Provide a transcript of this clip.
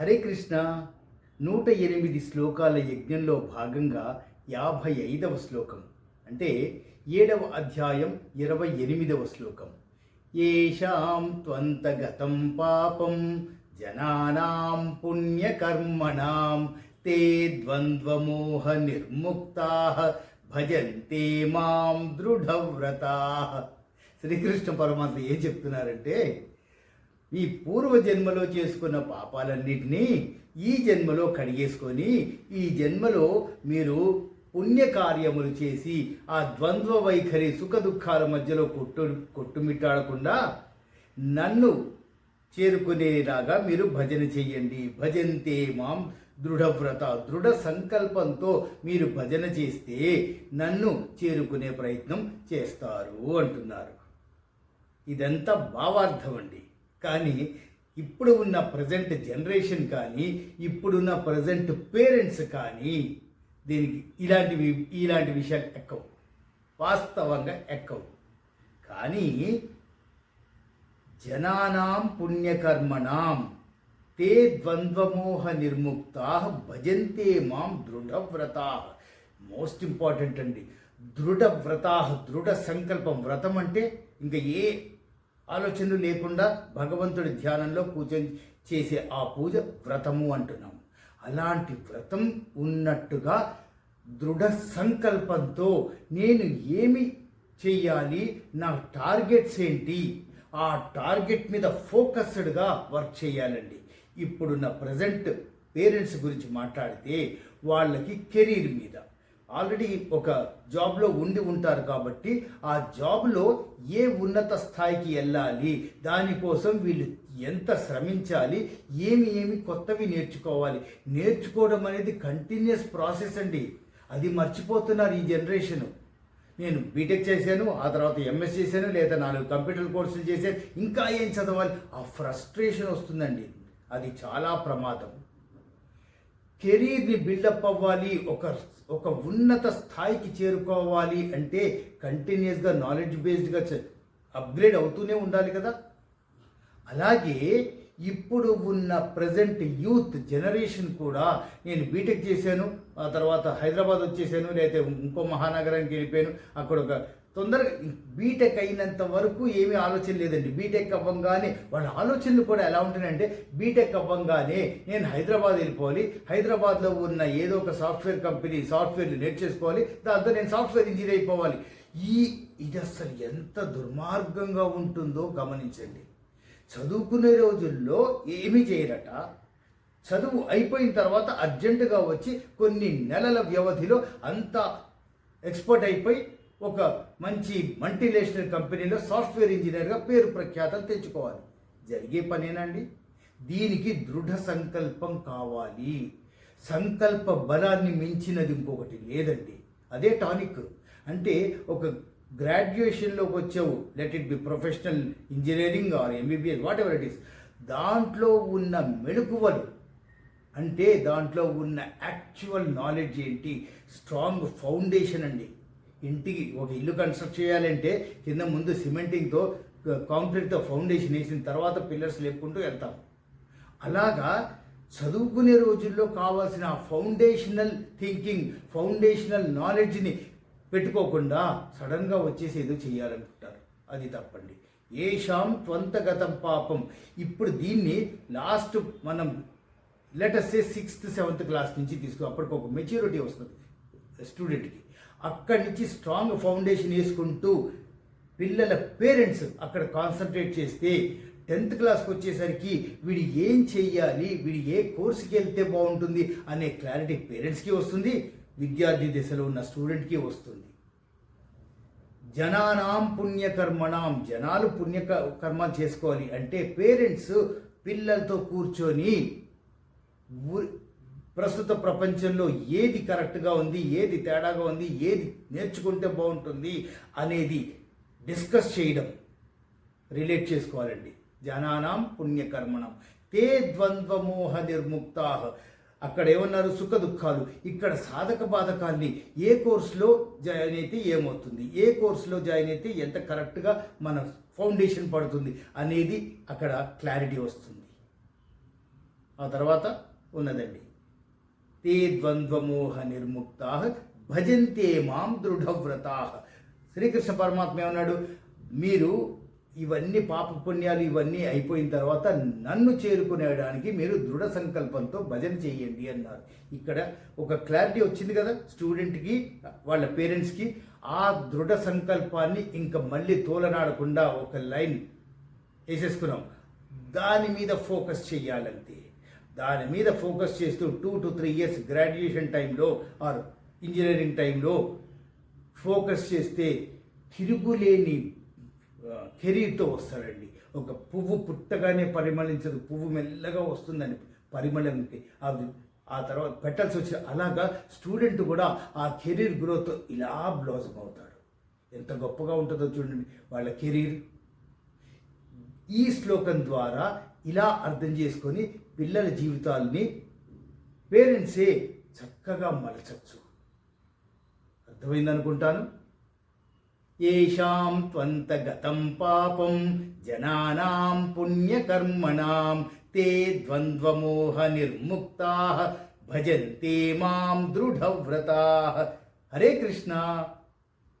హరే కృష్ణ నూట ఎనిమిది శ్లోకాల యజ్ఞంలో భాగంగా యాభై ఐదవ శ్లోకం అంటే ఏడవ అధ్యాయం ఇరవై ఎనిమిదవ శ్లోకం. ఏషాం త్వంతగతం పాపం జనానాం పుణ్యకర్మణాం తే ద్వంద్వమోహ నిర్ముక్తా భజంతే మాం దృఢవ్రతా. శ్రీకృష్ణ పరమాత్మ ఏం చెప్తున్నారంటే ఈ పూర్వ జన్మలో చేసుకున్న పాపాలన్నిటినీ ఈ జన్మలో కడిగేసుకొని ఈ జన్మలో మీరు పుణ్యకార్యములు చేసి ఆ ద్వంద్వ వైఖరి సుఖ దుఃఖాల మధ్యలో కొట్టు కొట్టుమిట్టాడకుండా నన్ను చేరుకునేలాగా మీరు భజన చెయ్యండి భజంతే మాం దృఢవ్రత దృఢ సంకల్పంతో మీరు భజన చేస్తే నన్ను చేరుకునే ప్రయత్నం చేస్తారు అంటున్నారు. ఇదంతా భావార్థం అండి. కానీ ఇప్పుడు ఉన్న ప్రజెంట్ జనరేషన్ కానీ ఇప్పుడున్న ప్రజెంట్ పేరెంట్స్ కానీ దీనికి ఇలాంటివి ఇలాంటి విషయాలు ఎక్కవు. వాస్తవంగా ఎక్కవు. కానీ జనానాం పుణ్యకర్మణాం తే ద్వంద్వమోహ నిర్ముక్తా భజంతే మాం దృఢవ్రతా. మోస్ట్ ఇంపార్టెంట్ అండి. దృఢవ్రతా దృఢ సంకల్పం వ్రతం అంటే ఇంకా ఏ ఆలోచనలు లేకుండా భగవంతుడి ధ్యానంలో పూజ చేసే ఆ పూజ వ్రతము అంటున్నాం అలాంటి వ్రతం ఉన్నట్టుగా దృఢ సంకల్పంతో నేను ఏమి చెయ్యాలి? నా టార్గెట్స్ ఏంటి? ఆ టార్గెట్ మీద ఫోకస్డ్గా వర్క్ చేయాలండి. ఇప్పుడున్న ప్రజెంట్ పేరెంట్స్ గురించి మాట్లాడితే వాళ్ళకి కెరీర్ మీద ఆల్రెడీ ఒక జాబ్లో ఉండి ఉంటారు కాబట్టి ఆ జాబ్లో ఏ ఉన్నత స్థాయికి వెళ్ళాలి? దానికోసం వీళ్ళు ఎంత శ్రమించాలి? ఏమి ఏమి కొత్తవి నేర్చుకోవాలి? నేర్చుకోవడం అనేది కంటిన్యూస్ ప్రాసెస్ అండి. అది మర్చిపోతున్నారు ఈ జనరేషను. నేను బీటెక్ చేశాను ఆ తర్వాత ఎంఎస్ చేశాను లేదా నాలుగు కంప్యూటర్ కోర్సులు చేశాను ఇంకా ఏం చదవాలి? ఆ ఫ్రస్ట్రేషన్ వస్తుందండి. అది చాలా ప్రమాదం. కెరీర్ని బిల్డప్ అవ్వాలి ఒక ఒక ఉన్నత స్థాయికి చేరుకోవాలి అంటే కంటిన్యూస్గా నాలెడ్జ్ బేస్డ్గా అప్గ్రేడ్ అవుతూనే ఉండాలి కదా. అలాగే ఇప్పుడు ఉన్న ప్రజెంట్ యూత్ జనరేషన్ కూడా నేను బీటెక్ చేశాను ఆ తర్వాత హైదరాబాద్ వచ్చేసాను లేకపోతే ఇంకో మహానగరానికి వెళ్ళిపోయాను అక్కడ ఒక తొందరగా బీటెక్ అయినంత వరకు ఏమీ ఆలోచన లేదండి. బీటెక్ అవ్వంగానే వాళ్ళ ఆలోచనలు కూడా ఎలా ఉంటున్నాయంటే బీటెక్ అవ్వంగానే నేను హైదరాబాద్ వెళ్ళిపోవాలి. హైదరాబాద్లో ఉన్న ఏదో ఒక సాఫ్ట్వేర్ కంపెనీ సాఫ్ట్వేర్ని నేర్చేసుకోవాలి దాంతో నేను సాఫ్ట్వేర్ ఇంజనీర్ అయిపోవాలి. ఈ ఇది అసలు ఎంత దుర్మార్గంగా ఉంటుందో గమనించండి. చదువుకునే రోజుల్లో ఏమీ చేయరట. చదువు అయిపోయిన తర్వాత అర్జెంటుగా వచ్చి కొన్ని నెలల వ్యవధిలో అంత ఎక్స్పర్ట్ అయిపోయి ఒక మంచి మల్టీనేషనల్ కంపెనీలో సాఫ్ట్వేర్ ఇంజనీర్గా పేరు ప్రఖ్యాతలు తెచ్చుకోవాలి. జరిగే పనేనండి? దీనికి దృఢ సంకల్పం కావాలి. సంకల్ప బలాన్ని మించినది ఇంకొకటి లేదండి. అదే టానిక్. అంటే ఒక గ్రాడ్యుయేషన్లోకి వచ్చావు. Let it be professional engineering or MBBS whatever it is దాంట్లో ఉన్న మెళుకువలు అంటే దాంట్లో ఉన్న యాక్చువల్ నాలెడ్జ్ ఏంటి? స్ట్రాంగ్ ఫౌండేషన్ అండి. ఇంటికి ఒక ఇల్లు కన్స్ట్రక్ట్ చేయాలంటే కింద ముందు సిమెంటింగ్తో కాంక్రీట్తో ఫౌండేషన్ వేసిన తర్వాత పిల్లర్స్ లేపుకుంటూ వెళ్తాం. అలాగా చదువుకునే రోజుల్లో కావాల్సిన ఫౌండేషనల్ థింకింగ్ ఫౌండేషనల్ నాలెడ్జ్ని పెట్టుకోకుండా సడన్గా వచ్చేసి ఏదో చేయాలనుకుంటారు. అది తప్పండి. ఏషాం త్వంతగతం పాపం. ఇప్పుడు దీన్ని లాస్ట్ మనం లెటర్సే సిక్స్త్ సెవెంత్ క్లాస్ నుంచి తీసుకో అప్పటికి ఒక మెచ్యూరిటీ వస్తుంది స్టూడెంట్కి. అక్కడి నుంచి స్ట్రాంగ్ ఫౌండేషన్ వేసుకుంటూ పిల్లల పేరెంట్స్ అక్కడ కాన్సన్ట్రేట్ చేస్తే టెన్త్ క్లాస్కి వచ్చేసరికి వీడు ఏం చెయ్యాలి వీడు ఏ కోర్సుకి వెళ్తే బాగుంటుంది అనే క్లారిటీ పేరెంట్స్కి వస్తుంది విద్యార్థి దశలో ఉన్న స్టూడెంట్కి వస్తుంది. జనానాం పుణ్యకర్మణాం జనాలు పుణ్య కర్మ చేసుకోవాలి అంటే పేరెంట్స్ పిల్లలతో కూర్చొని ప్రస్తుత ప్రపంచంలో ఏది కరెక్ట్గా ఉంది ఏది తేడాగా ఉంది ఏది నేర్చుకుంటే బాగుంటుంది అనేది డిస్కస్ చేయడం రిలేట్ చేసుకోవాలండి. జనానాం పుణ్యకర్మణం. తే ద్వంద్వమోహ నిర్ముక్తా. అక్కడ ఏమన్నారు? సుఖ దుఃఖాలు. ఇక్కడ సాధక బాధకాల్ని ఏ కోర్సులో జాయిన్ అయితే ఏమవుతుంది? ఏ కోర్సులో జాయిన్ అయితే ఎంత కరెక్ట్గా మన ఫౌండేషన్ పడుతుంది అనేది అక్కడ క్లారిటీ వస్తుంది. ఆ తర్వాత ఉన్నదండి. తే ద్వంద్వమోహ నిర్ముక్తా భజంతే మాం దృఢవ్రతా శ్రీకృష్ణ పరమాత్మ ఏమన్నాడు? మీరు ఇవన్నీ పాప పుణ్యాలు ఇవన్నీ అయిపోయిన తర్వాత నన్ను చేరుకునేడానికి మీరు దృఢ సంకల్పంతో భజన చేయండి అన్నారు. ఇక్కడ ఒక క్లారిటీ వచ్చింది కదా స్టూడెంట్కి వాళ్ళ పేరెంట్స్కి ఆ దృఢ సంకల్పాన్ని ఇంకా మళ్ళీ తోలనాడకుండా ఒక లైన్ వేసేసుకున్నాం. దాని మీద ఫోకస్ చేయాలంతే దాని మీద ఫోకస్ చేస్తూ two to three years graduation టైంలో ఆర్ ఇంజనీరింగ్ టైంలో ఫోకస్ చేస్తే తిరుగులేని కెరీర్తో వస్తాడండి. ఒక పువ్వు పుట్టగానే పరిమళించదు పువ్వు మెల్లగా వస్తుందని పరిమళంకి. అది ఆ తర్వాత పెట్టాల్సి వచ్చి అలాగా స్టూడెంట్ కూడా ఆ కెరీర్ గ్రోత్ ఇలా బ్లాజం అవుతాడు. ఎంత గొప్పగా ఉంటుందో చూడండి వాళ్ళ కెరీర్. ఈ శ్లోకం ద్వారా ఇలా అర్థం చేసుకొని పిల్లల జీవితాల్ని పేరెంట్సే చక్కగా మలచచ్చు. అర్థమైందనుకుంటాను? ఏషాం త్వంత గతం పాపం జనానాం పుణ్యకర్మణాం తే ద్వంద్వమోహ నిర్ముక్తా భజంతే మాం దృఢవ్రతా. హరే కృష్ణ!